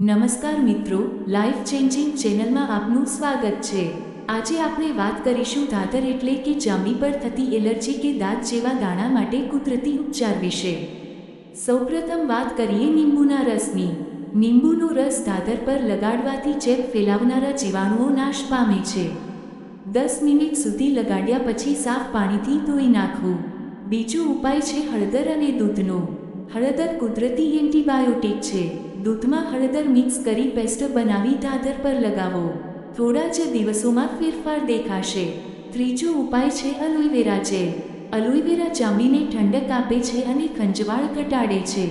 નમસ્કાર મિત્રો life changing ચેનલમાં આપનું સ્વાગત છે. આજે આપણે વાત કરીશું ધાધર એટલે કે ચામડી પર થતી એલર્જી કે દાંત જેવા દાણા માટે કુદરતી ઉપચાર વિશે. સૌપ્રથમ વાત કરીએ લીંબુના રસની. લીંબુનો રસ ધાધર પર લગાડવાથી ચેપ ફેલાવનારા જીવાણુઓ નાશ પામે છે. દસ મિનિટ સુધી લગાડ્યા પછી સાફ પાણીથી ધોઈ નાખવું. બીજો ઉપાય છે હળદર અને દૂધનો. હળદર કુદરતી એન્ટીબાયોટિક છે. દૂધમાં હળદર મિક્સ કરી પેસ્ટ બનાવી ધાધર પર લગાવો. થોડા જ દિવસોમાં ફેરફાર દેખાશે. ત્રીજો ઉપાય છે અલોવેરા જેલ. અલોવેરા ચામડીને ઠંડક આપે છે અને ખંજવાળ ઘટાડે છે.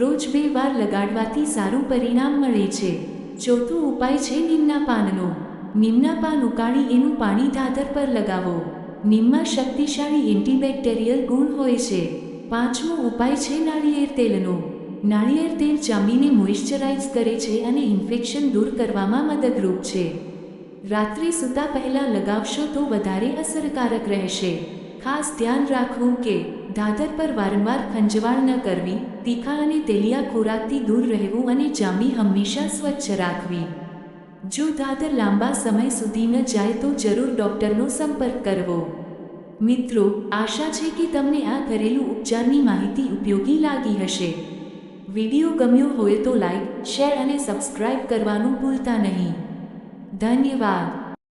રોજ બે વાર લગાડવાથી સારું પરિણામ મળે છે. ચોથો ઉપાય છે નીમના પાનનો. નીમના પાન ઉકાળી એનું પાણી ધાધર પર લગાવો. નીમમાં શક્તિશાળી એન્ટીબેક્ટેરિયલ ગુણ હોય છે. પાંચમો ઉપાય છે નાળિયેર તેલનો. નાળિયેર તેલ ચામડીને મોઇશ્ચરાઇઝ કરે છે અને ઇન્ફેક્શન દૂર કરવામાં મદદરૂપ છે. રાત્રે સૂતા પહેલાં લગાવશો તો વધારે અસરકારક રહેશે. ખાસ ધ્યાન રાખવું કે દાદર પર વારંવાર ખંજવાળ ન કરવી, તીખા અને તેલિયા ખોરાકથી દૂર રહેવું અને ચામડી હંમેશા સ્વચ્છ રાખવી. જો દાદર લાંબા સમય સુધી ન જાય તો જરૂર ડૉક્ટરનો સંપર્ક કરવો. મિત્રો, આશા છે કે તમને આ ઘરેલું ઉપચારની માહિતી ઉપયોગી લાગી હશે. વીડિયો ગમ્યો હોય તો લાઈક, શેર અને સબસ્ક્રાઇબ કરવાનું ભૂલતા નહીં. ધન્યવાદ.